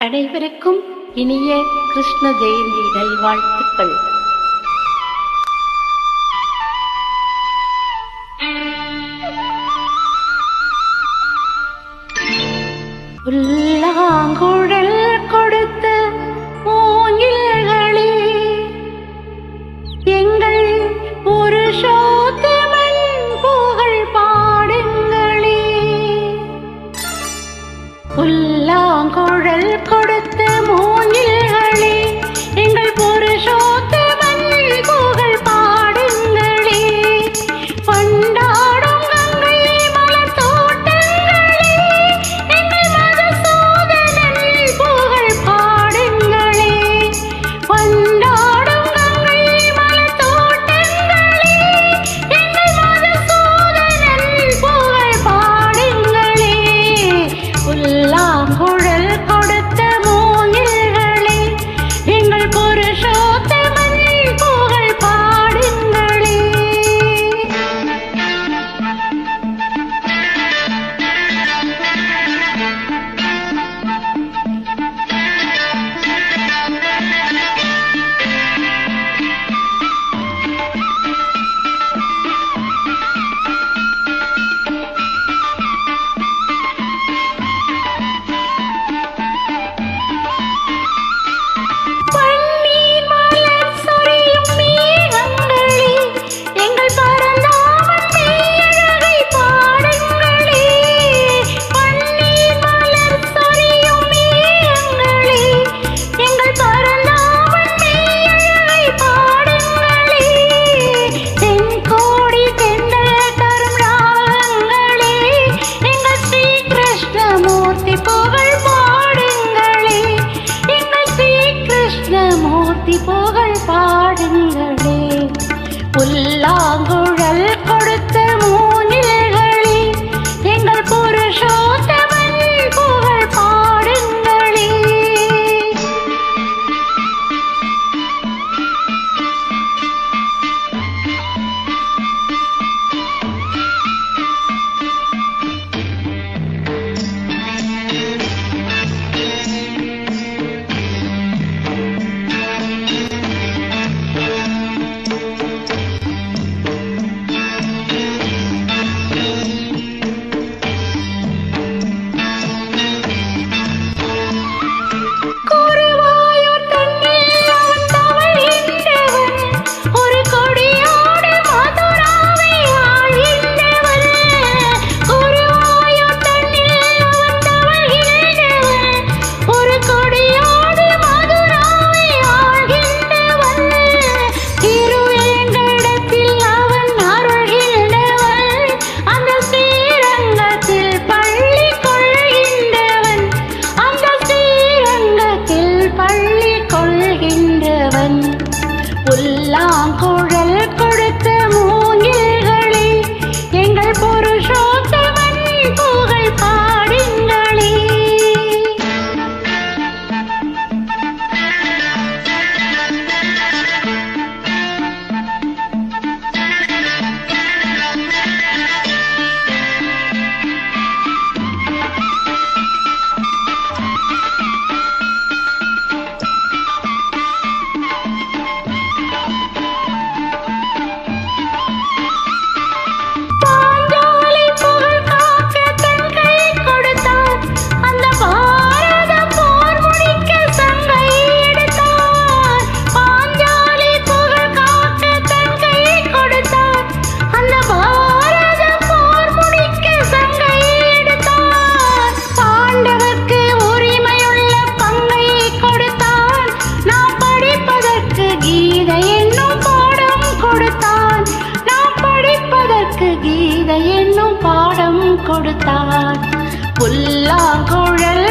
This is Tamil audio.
அனைவருக்கும் இனிய கிருஷ்ண ஜெயந்தி நல்வாழ்த்துக்கள். உள்ளாங்குழல் கொடுத்த மூங்கில்களே எங்கள் புருஷோத்தமன் புகழ் பாடுங்களே. கடல் கொள் கொடுத்தான் புல்லாங்குழல்